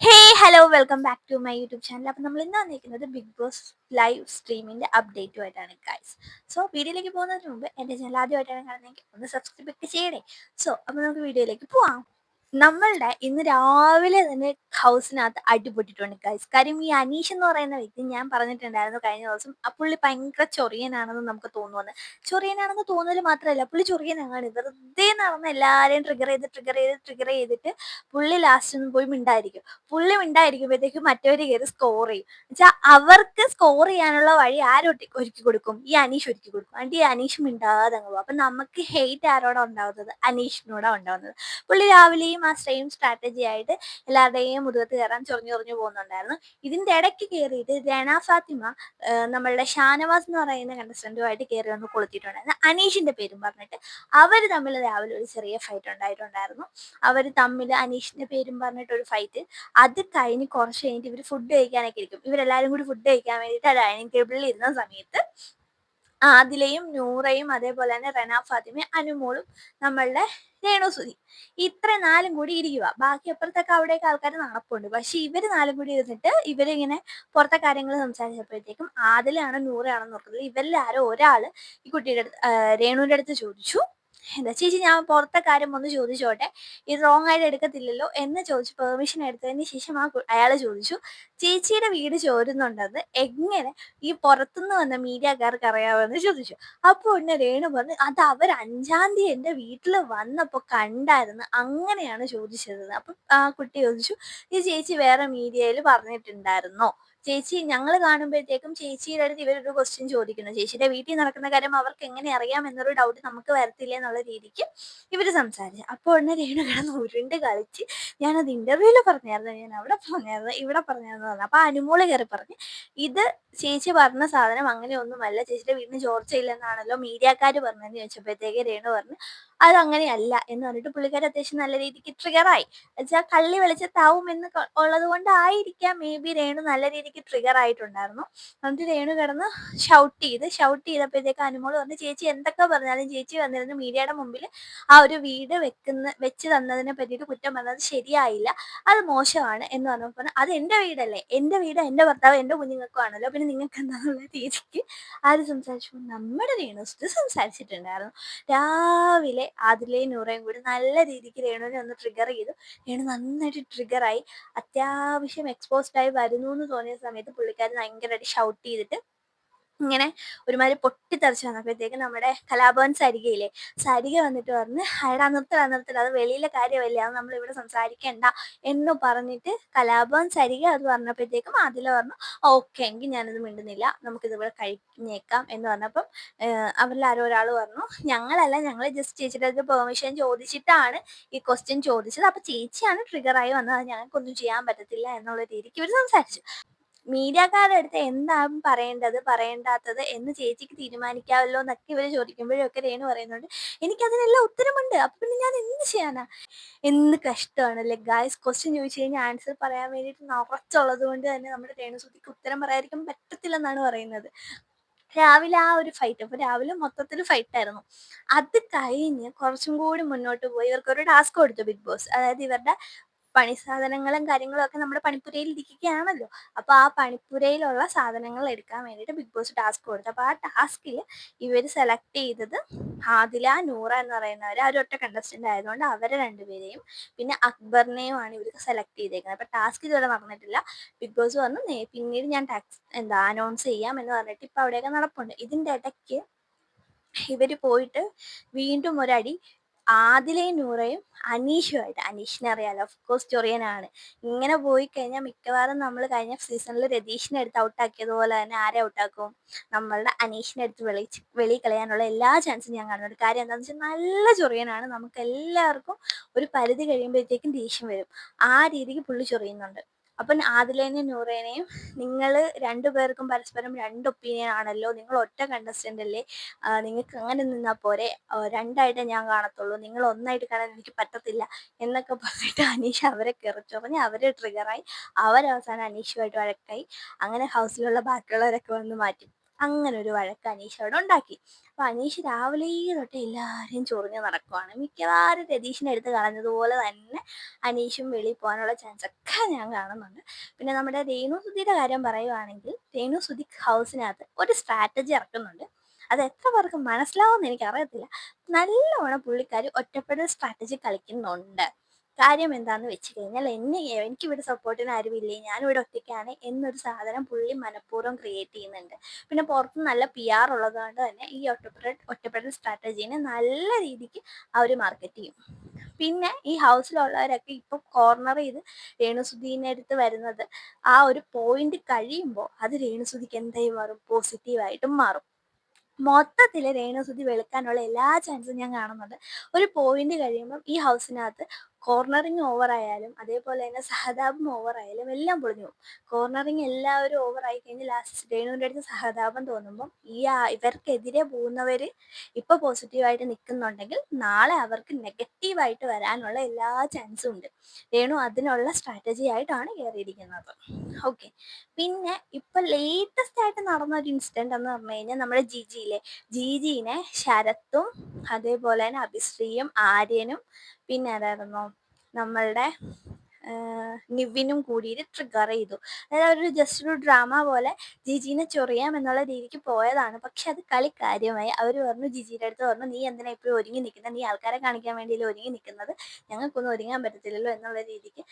Hey hello welcome back to my YouTube channel അപ്പം നമ്മൾ ഇന്ന് വന്നിരിക്കുന്നത് ബിഗ് ബോസ് ലൈവ് സ്ട്രീമിന്റെ അപ്ഡേറ്റുമായിട്ടാണ് ഗൈസ് സോ വീഡിയോയിലേക്ക് പോകുന്നതിന് മുമ്പ് എന്റെ ചാനൽ ആദ്യമായിട്ടാണ് കാണുന്നതെങ്കിൽ ഒന്ന് സബ്സ്ക്രൈബ് ചെയ്യണേ. സോ അപ്പോൾ നമുക്ക് വീഡിയോയിലേക്ക് പോവാം. നമ്മളുടെ ഇന്ന് രാവിലെ തന്നെ ഹൗസിനകത്ത് അടിപൊട്ടിട്ടുണ്ട് ഗൈസ് കാര്യം ഈ അനീഷ് എന്ന് പറയുന്ന വ്യക്തി ഞാൻ പറഞ്ഞിട്ടുണ്ടായിരുന്നു കഴിഞ്ഞ ദിവസം ആ പുള്ളി ഭയങ്കര ചൊറിയനാണെന്ന് നമുക്ക് തോന്നുന്നു. ചൊറിയനാണെന്ന് തോന്നുന്നത് മാത്രമല്ല പുള്ളി ചൊറിയനാണ്. വെറുതെ നടന്ന് എല്ലാവരെയും ട്രിഗർ ചെയ്ത് ട്രിഗർ ചെയ്ത് ട്രിഗർ ചെയ്തിട്ട് പുള്ളി ലാസ്റ്റ് ഒന്നും പോയി മിണ്ടായിരിക്കും. പുള്ളി മിണ്ടായിരിക്കുമ്പോഴത്തേക്കും മറ്റവർ കയറി സ്കോർ ചെയ്യും. വെച്ചാൽ അവർക്ക് സ്കോർ ചെയ്യാനുള്ള വഴി ആരൊട്ടി ഒരുക്കി കൊടുക്കും? ഈ അനീഷ് ഒരുക്കി കൊടുക്കും. അതിന്റെ ഈ അനീഷ് മിണ്ടാതെ അങ്ങ് പോകും അപ്പം നമുക്ക് ഹെയ്റ്റ് ആരോടാണ് ഉണ്ടാവുന്നത്? അനീഷിനോടാണ് ഉണ്ടാവുന്നത്. പുള്ളി രാവിലെയും ആ സെയിം സ്ട്രാറ്റജി ആയിട്ട് എല്ലാവരുടെയും മുതുകത്ത് കയറാൻ ചൊറിഞ്ഞു പോകുന്നുണ്ടായിരുന്നു. ഇതിന്റെ ഇടയ്ക്ക് കയറിയിട്ട് രണ ഫാത്തിമ നമ്മളുടെ ഷാനവാസ് എന്ന് പറയുന്ന കണ്ടസ്റ്റന്റുമായിട്ട് കയറി വന്ന് കൊളുത്തിയിട്ടുണ്ടായിരുന്നു. അനീഷിന്റെ പേരും പറഞ്ഞിട്ട് അവർ തമ്മിൽ രാവിലെ ഒരു ചെറിയ ഫൈറ്റ് ഉണ്ടായിട്ടുണ്ടായിരുന്നു. അവർ തമ്മിൽ അനീഷിന്റെ പേരും പറഞ്ഞിട്ട് ഒരു ഫൈറ്റ് അത് കഴിഞ്ഞ് കുറച്ച് കഴിഞ്ഞിട്ട് ഇവർ ഫുഡ് കഴിക്കാനൊക്കെ ഇരിക്കും. ഇവരെല്ലാവരും കൂടി ഫുഡ് കഴിക്കാൻ വേണ്ടിയിട്ട് ഡൈനിങ് ടേബിളിൽ ഇരുന്ന സമയത്ത് ആദിലയും നൂറയും അതേപോലെ തന്നെ റന ഫാത്തിമയും അനുമോളും നമ്മളുടെ രേണുസുതി ഇത്ര നാലും കൂടി ഇരിക്കുക ബാക്കി അപ്പുറത്തൊക്കെ അവിടെയൊക്കെ ആൾക്കാർ നടപ്പുണ്ട്. പക്ഷെ ഇവർ നാലും കൂടി ഇരുന്നിട്ട് ഇവരിങ്ങനെ പുറത്തെ കാര്യങ്ങൾ സംസാരിച്ചപ്പോഴത്തേക്കും ആദിലാണോ നൂറാണോ നോക്കുന്നത് ഇവരിൽ ആരോ ഒരാൾ ഈ കുട്ടിയുടെ അടുത്ത് രേണുവിന്റെ അടുത്ത് ചോദിച്ചു. എന്താ ചേച്ചി ഞാൻ പുറത്തെ കാര്യം ഒന്ന് ചോദിച്ചോട്ടെ? ഇത് റോങ് ആയിട്ട് എടുക്കത്തില്ലല്ലോ എന്ന് ചോദിച്ചു പെർമിഷൻ എടുത്തതിന് ശേഷം ആ അയാൾ ചോദിച്ചു ചേച്ചിയുടെ വീട് ചോരുന്നുണ്ടെന്ന് എങ്ങനെ ഈ പുറത്തുനിന്ന് വന്ന മീഡിയക്കാർക്ക് അറിയാമെന്ന് ചോദിച്ചു. അപ്പോൾ ഉടനെ രേണു പറഞ്ഞു അത് അവർ അഞ്ചാം തീയതി എന്റെ വീട്ടിൽ വന്നപ്പോൾ കണ്ടായിരുന്നു അങ്ങനെയാണ് ചോദിച്ചത്. അപ്പം ആ കുട്ടി ചോദിച്ചു ഈ ചേച്ചി വേറെ മീഡിയയിൽ പറഞ്ഞിട്ടുണ്ടായിരുന്നോ? ചേച്ചി ഞങ്ങൾ കാണുമ്പോഴത്തേക്കും ചേച്ചിയുടെ അടുത്ത് ഇവരൊരു ക്വസ്റ്റ്യൻ ചോദിക്കുന്നു. ചേച്ചിയുടെ വീട്ടിൽ നടക്കുന്ന കാര്യം അവർക്ക് എങ്ങനെ അറിയാം എന്നൊരു ഡൗട്ട് നമുക്ക് വരത്തില്ല എന്നുള്ള രീതിക്ക് ഇവർ സംസാരിച്ചു. അപ്പോൾ ഉടനെ രേണു കിടന്ന് ഉരുണ്ട് കളിച്ച് ഞാനത് ഇന്റർവ്യൂവിൽ പറഞ്ഞായിരുന്നു. ഞാൻ അവിടെ പറഞ്ഞായിരുന്നു ഇവിടെ പറഞ്ഞായിരുന്നു പറഞ്ഞു. അപ്പൊ അനുമോൾ കയറി പറഞ്ഞു ഇത് ചേച്ചി പറഞ്ഞ സാധനം അങ്ങനെ അങ്ങനെയൊന്നുമല്ല. ചേച്ചിയുടെ വീടിന് ചോർച്ചയില്ലെന്നാണല്ലോ മീഡിയക്കാർ പറഞ്ഞതെന്ന് ചോദിച്ചപ്പോഴത്തേക്ക് രേണു പറഞ്ഞു അത് എന്ന് പറഞ്ഞിട്ട് പുള്ളിക്കാരി അത്യാവശ്യം നല്ല രീതിക്ക് ട്രിഗറായി വെച്ചാൽ കള്ളി വെളിച്ചത്താവും എന്ന് ഉള്ളത് കൊണ്ടായിരിക്കാം മേ ബി രേണു നല്ല രീതിക്ക് ട്രിഗർ ആയിട്ടുണ്ടായിരുന്നു. എന്നിട്ട് രേണു കിടന്ന് ഷൗട്ട് ചെയ്ത് ഷൗട്ട് ചെയ്തപ്പോഴത്തേക്ക് അനുമോൾ പറഞ്ഞു ചേച്ചി എന്തൊക്കെ പറഞ്ഞാലും ചേച്ചി വന്നിരുന്നു മീഡിയയുടെ മുമ്പിൽ ആ ഒരു വീട് വെക്കുന്ന വെച്ച് തന്നതിനെ പറ്റിയിട്ട് കുറ്റം പറഞ്ഞത് ശരിയായില്ല അത് മോശമാണ് എന്ന് പറഞ്ഞപ്പോൾ അത് എന്റെ വീടല്ലേ എന്റെ വീട് എന്റെ ഭർത്താവ് എന്റെ കുഞ്ഞുങ്ങൾക്കും ആണല്ലോ പിന്നെ നിങ്ങൾക്ക് എന്താണെന്നുള്ള രീതിക്ക് ആര് സംസാരിച്ചു? നമ്മുടെ രേണുസ്റ്റ് സംസാരിച്ചിട്ടുണ്ടായിരുന്നു. രാവിലെ ആദിലയും നൂറയും കൂടി നല്ല രീതിക്ക് രേണുവിനെ ഒന്ന് ട്രിഗർ ചെയ്തു. രേണു നന്നായിട്ട് ട്രിഗറായി അത്യാവശ്യം എക്സ്പോസ്ഡ് ആയി വരുന്നു എന്ന് തോന്നിയ സമയത്ത് പുള്ളിക്കാരൻ ഭയങ്കരമായിട്ട് ഷൗട്ട് ചെയ്തിട്ട് ഇങ്ങനെ ഒരുമാതിരി പൊട്ടിത്തെറിച്ച് വന്നപ്പോഴത്തേക്ക് നമ്മുടെ കലാഭവൻ സരികയില്ലേ സരിക വന്നിട്ട് പറഞ്ഞ് അയാടാ നിർത്തല നിർത്തല അത് വെളിയിലെ കാര്യമല്ലേ അത് നമ്മൾ ഇവിടെ സംസാരിക്കണ്ട എന്ന് പറഞ്ഞിട്ട് കലാഭവൻ സരിക അത് പറഞ്ഞപ്പോഴത്തേക്കും അതിൽ പറഞ്ഞു ഓക്കെ എങ്കിൽ ഞാനത് മിണ്ടുന്നില്ല നമുക്കിത് ഇവിടെ കഴിഞ്ഞേക്കാം എന്ന് പറഞ്ഞപ്പം അവരിൽ ആരോ ഒരാൾ പറഞ്ഞു ഞങ്ങളല്ല ഞങ്ങൾ ജസ്റ്റ് ചേച്ചിയുടെ അടുത്ത് പെർമിഷൻ ചോദിച്ചിട്ടാണ് ഈ ക്വസ്റ്റ്യൻ ചോദിച്ചത്. അപ്പൊ ചേച്ചിയാണ് ട്രിഗറായി വന്നത് ഞങ്ങൾക്കൊന്നും ചെയ്യാൻ പറ്റത്തില്ല എന്നുള്ള രീതിക്ക് ഇവർ സംസാരിച്ചു. മീഡിയക്കാരുടെ അടുത്ത് എന്താണ് പറയേണ്ടത് പറയേണ്ടാത്തത് എന്ന് ചേച്ചിക്ക് തീരുമാനിക്കാവല്ലോ എന്നൊക്കെ ഇവർ ചോദിക്കുമ്പോഴൊക്കെ രേണു പറയുന്നുണ്ട്. എനിക്കതിനെല്ലാം ഉത്തരമുണ്ട്. അപ്പൊ പിന്നെ ഞാൻ എന്ത് ചെയ്യാനാ? എന്ത് കഷ്ടമാണല്ലേ? ഗായ്സ് ക്വസ്റ്റ്യൻ ചോദിച്ചു കഴിഞ്ഞാൽ ആൻസർ പറയാൻ വേണ്ടിയിട്ട് നിറച്ചുള്ളത് കൊണ്ട് തന്നെ നമ്മുടെ രേണുസുതിക്ക് ഉത്തരം പറയാതിരിക്കാൻ പറ്റത്തില്ലെന്നാണ് പറയുന്നത്. രാവിലെ ആ ഒരു ഫൈറ്റ് അപ്പൊ രാവിലെ മൊത്തത്തിൽ ഫൈറ്റായിരുന്നു അത് കഴിഞ്ഞ് കുറച്ചും കൂടി മുന്നോട്ട് പോയി. ഇവർക്ക് ഒരു ടാസ്ക് കൊടുത്തു ബിഗ് ബോസ്. അതായത് ഇവരുടെ പണി സാധനങ്ങളും കാര്യങ്ങളും ഒക്കെ നമ്മുടെ പണിപ്പുരയിൽ ഇരിക്കുകയാണല്ലോ. അപ്പോൾ ആ പണിപ്പുരയിലുള്ള സാധനങ്ങൾ എടുക്കാൻ വേണ്ടിയിട്ട് ബിഗ് ബോസ് ടാസ്ക് കൊടുത്തു. അപ്പോൾ ആ ടാസ്കിൽ ഇവർ സെലക്ട് ചെയ്തത് ആദില നൂറ എന്ന് പറയുന്നവർ ആ ഒറ്റ കണ്ടസ്റ്റന്റ് ആയതുകൊണ്ട് അവരെ രണ്ടുപേരെയും പിന്നെ അക്ബറിനെയുമാണ് ഇവർ സെലക്ട് ചെയ്തേക്കുന്നത്. അപ്പോൾ ടാസ്ക് ഇതുവരെ നടന്നിട്ടില്ല. ബിഗ് ബോസ് പറഞ്ഞു പിന്നീട് ഞാൻ ടാക്സ് എന്താ അനൗൺസ് ചെയ്യാം എന്ന് പറഞ്ഞിട്ട് ഇപ്പോൾ അവിടെയൊക്കെ നടപ്പുണ്ട്. ഇതിന്റെ ഇടയ്ക്ക് ഇവർ പോയിട്ട് വീണ്ടും ഒരടി ആദിലയും നൂറയും അനീഷുമായിട്ട്. അനീഷിനെ അറിയാലോ? ഓഫ് കോഴ്സ് ചൊറിയനാണ് ഇങ്ങനെ പോയി കഴിഞ്ഞാൽ മിക്കവാറും നമ്മൾ കഴിഞ്ഞ സീസണിൽ രതീഷിനെ എടുത്ത് ഔട്ടാക്കിയതുപോലെ തന്നെ ആരെ ഔട്ടാക്കും നമ്മളുടെ അനീഷിനെ എടുത്ത് വെളി വെളി കളയാനുള്ള എല്ലാ ചാൻസും ഞാൻ കാണുന്നുണ്ട്. കാര്യം എന്താണെന്ന് വെച്ചാൽ നല്ല ചൊറിയനാണ് നമുക്ക് എല്ലാവർക്കും ഒരു പരിധി കഴിയുമ്പോഴത്തേക്കും ദേഷ്യം വരും. ആ രീതിക്ക് പുള്ളി ചൊറിയുന്നുണ്ട്. അപ്പം ആദിലേനെയും നൂറേനെയും നിങ്ങൾ രണ്ടുപേർക്കും പരസ്പരം രണ്ട് ഒപ്പീനിയൻ ആണല്ലോ? നിങ്ങൾ ഒറ്റ കണ്ടസ്റ്റന്റ് അല്ലേ? നിങ്ങൾക്ക് അങ്ങനെ നിന്നാൽ പോരെ? രണ്ടായിട്ടേ ഞാൻ കാണത്തുള്ളൂ. നിങ്ങൾ ഒന്നായിട്ട് കാണാൻ എനിക്ക് പറ്റത്തില്ല എന്നൊക്കെ പറഞ്ഞിട്ട് അനീഷ് അവരെ കിറച്ചുറഞ്ഞ് അവരെ ട്രിഗറായി അവരവസാനം അനീഷുമായിട്ട് വഴക്കായി. അങ്ങനെ ഹൗസിലുള്ള ബാക്കിയുള്ളവരൊക്കെ വന്ന് മാറ്റി. അങ്ങനെ ഒരു വഴക്ക് അനീഷ് അവിടെ ഉണ്ടാക്കി. അപ്പൊ അനീഷ് രാവിലെ തൊട്ട് എല്ലാവരെയും ചൊറിഞ്ഞ് നടക്കുവാണ്. മിക്കവാറും രതീഷിനെ എടുത്ത് കളഞ്ഞതുപോലെ തന്നെ അനീഷും വെളിയിൽ പോകാനുള്ള ചാൻസ് ഒക്കെ ഞാൻ കാണുന്നുണ്ട്. പിന്നെ നമ്മുടെ രേണു സുധിയുടെ കാര്യം പറയുവാണെങ്കിൽ രേണു സുധി ഹൗസിനകത്ത് ഒരു സ്ട്രാറ്റജി ഇറക്കുന്നുണ്ട്. അത് എത്ര പേർക്ക് മനസ്സിലാവുമെന്ന് എനിക്കറിയത്തില്ല. നല്ലവണ്ണം പുള്ളിക്കാർ ഒറ്റപ്പെടൽ സ്ട്രാറ്റജി കളിക്കുന്നുണ്ട്. കാര്യം എന്താണെന്ന് വെച്ച് കഴിഞ്ഞാൽ എന്നെ എനിക്കിവിടെ സപ്പോർട്ടിന് ആരുമില്ലേ? ഞാനിവിടെ ഒറ്റയ്ക്കാണ് എന്നൊരു സാധനം പുള്ളി മനഃപൂർവം ക്രിയേറ്റ് ചെയ്യുന്നുണ്ട്. പിന്നെ പുറത്ത് നല്ല പി ആർ ഉള്ളതുകൊണ്ട് തന്നെ ഈ ഒറ്റപ്പെടൽ ഒറ്റപ്പെടൽ സ്ട്രാറ്റജീനെ നല്ല രീതിക്ക് അവർ മാർക്കറ്റ് ചെയ്യും. പിന്നെ ഈ ഹൗസിലുള്ളവരൊക്കെ ഇപ്പം കോർണർ ചെയ്ത് രേണുസുധീനെ അടുത്ത് വരുന്നത്. ആ ഒരു പോയിന്റ് കഴിയുമ്പോൾ അത് രേണുസുധിക്ക് എന്തായി മാറും? പോസിറ്റീവായിട്ടും മാറും. മൊത്തത്തിൽ രേണുസുതി വെളുക്കാനുള്ള എല്ലാ ചാൻസും ഞാൻ കാണുന്നുണ്ട്. ഒരു പോയിന്റ് കഴിയുമ്പം ഈ ഹൗസിനകത്ത് കോർണറിങ് ഓവർ ആയാലും അതേപോലെ തന്നെ സഹതാപം ഓവർ ആയാലും എല്ലാം പൊളിഞ്ഞു പോകും. കോർണറിങ് എല്ലാവരും ഓവർ ആയി കഴിഞ്ഞ് ലാസ്റ്റ് രേണുവിന്റെ അടുത്ത് സഹതാപം തോന്നുമ്പം ഈ ഇവർക്കെതിരെ പോകുന്നവർ ഇപ്പോൾ പോസിറ്റീവായിട്ട് നിൽക്കുന്നുണ്ടെങ്കിൽ നാളെ അവർക്ക് നെഗറ്റീവായിട്ട് വരാനുള്ള എല്ലാ ചാൻസും ഉണ്ട്. രേണു അതിനുള്ള സ്ട്രാറ്റജി ആയിട്ടാണ് കയറിയിരിക്കുന്നത്. ഓക്കെ പിന്നെ ഇപ്പം ലേറ്റസ്റ്റ് ആയിട്ട് നടന്ന ഒരു ഇൻസിഡന്റ് എന്ന് പറഞ്ഞു കഴിഞ്ഞാൽ നമ്മുടെ ജിജിയിലെ ജിജിനെ ശരത്തും അതേപോലെ തന്നെ അഭിശ്രീയും ആര്യനും പിന്നെ ആരായിരുന്നു? നമ്മളുടെ നിവിനും കൂടിയിട്ട് ട്രിഗർ ചെയ്തു. അതായത് ഒരു ജസ്റ്റ് ഒരു ഡ്രാമ പോലെ ജിജീനെ ചൊറിയാം എന്നുള്ള രീതിക്ക് പോയതാണ്. പക്ഷെ അത് കളി കാര്യമായി. അവർ പറഞ്ഞു ജിജിയുടെ അടുത്ത് പറഞ്ഞു നീ എന്തിനാ ഇപ്പോഴും ഒരുങ്ങി നിൽക്കുന്നത് നീ ആൾക്കാരെ കാണിക്കാൻ വേണ്ടിയല്ലേ ഒരുങ്ങി നിൽക്കുന്നത്? ഞങ്ങൾക്കൊന്നും ഒരുങ്ങാൻ പറ്റത്തില്ലല്ലോ എന്നുള്ള രീതിക്ക്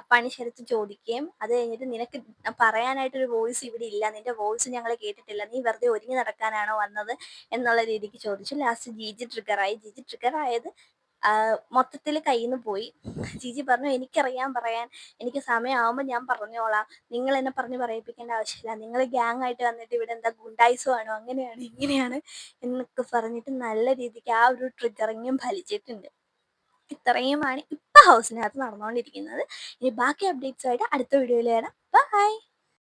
അപ്പാണി ശരത്ത് ചോദിക്കുകയും അത് കഴിഞ്ഞിട്ട് നിനക്ക് പറയാനായിട്ടൊരു വോയിസ് ഇവിടെ ഇല്ല. നിന്റെ വോയിസ് ഞങ്ങൾ കേട്ടിട്ടില്ല. നീ വെറുതെ ഒരുങ്ങി നടക്കാനാണോ വന്നത്? എന്നുള്ള രീതിക്ക് ചോദിച്ചു. ലാസ്റ്റ് ജിജി ട്രിഗറായി ജിജി ട്രിഗറായത് മൊത്തത്തിൽ കയ്യിൽ നിന്ന് പോയി. ജിജി പറഞ്ഞു എനിക്കറിയാൻ പറയാൻ. എനിക്ക് സമയമാകുമ്പോൾ ഞാൻ പറഞ്ഞോളാം. നിങ്ങൾ എന്നെ പറഞ്ഞ് പറയിപ്പിക്കേണ്ട ആവശ്യമില്ല. നിങ്ങൾ ഗ്യാങ് ആയിട്ട് വന്നിട്ട് ഇവിടെ എന്താ ഗുണ്ടായിസോ ആണോ? അങ്ങനെയാണ് ഇങ്ങനെയാണ് എന്നൊക്കെ പറഞ്ഞിട്ട് നല്ല രീതിക്ക് ആ ഒരു ട്രിഗറിങ്ങും ഫലിച്ചിട്ടുണ്ട്. ഇത്രയുമാണ് ഇപ്പം ഹൗസിനകത്ത് നടന്നുകൊണ്ടിരിക്കുന്നത് ഇനി ബാക്കി അപ്ഡേറ്റ്സുമായിട്ട് അടുത്ത വീഡിയോയിൽ വരാം. ബൈ